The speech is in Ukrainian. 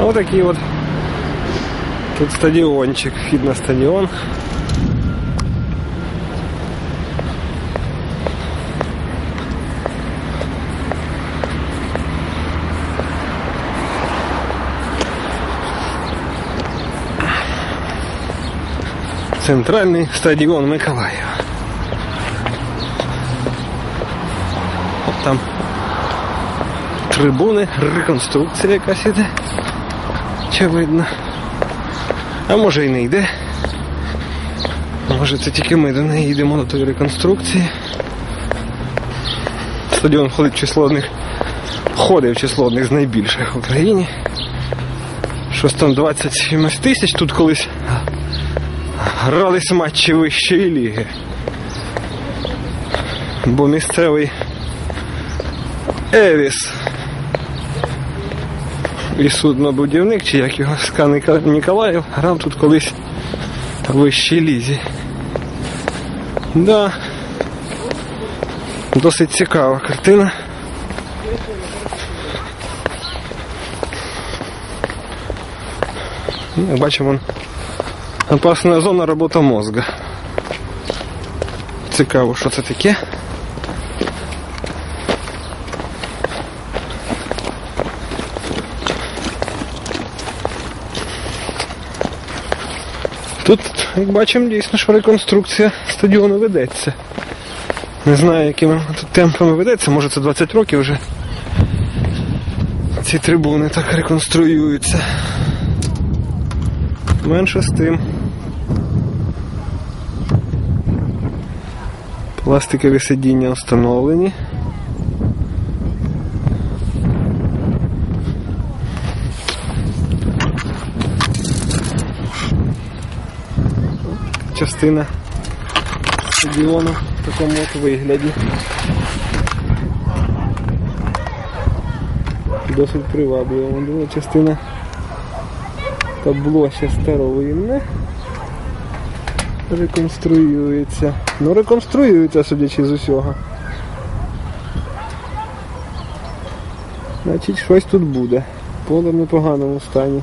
Ось такий от тут стадіончик, вхід на стадіон. Центральний стадіон Миколаєва. От там трибуни, реконструкція якась іде. Очевидно. А може і не йде. Може це тільки ми до неї йдемо до тої реконструкції. Стадіон входить в число одних, входить в число одних з найбільших в Україні. Щось там 27 тисяч тут колись грались матчі вищої ліги. Бо місцевий Евіс і суднобудівник, чи як його Ска Ніколаєв, грав тут колись в вищій лізі. Да. Досить цікава картина. Ну, бачимо, опасна зона робота мозга. Цікаво, що це таке. Тут, як бачимо, дійсно, що реконструкція стадіону ведеться. Не знаю, якими тут темпами ведеться, може це 20 років вже. Ці трибуни так реконструюються. Менше з тим. Пластикові сидіння встановлені. Частина стадіону в такому от вигляді. Досить приваблива. Друга частина табло ще старовинне. Реконструюється. Ну, реконструюється, судячи з усього. Значить, щось тут буде. Поле в непоганому стані.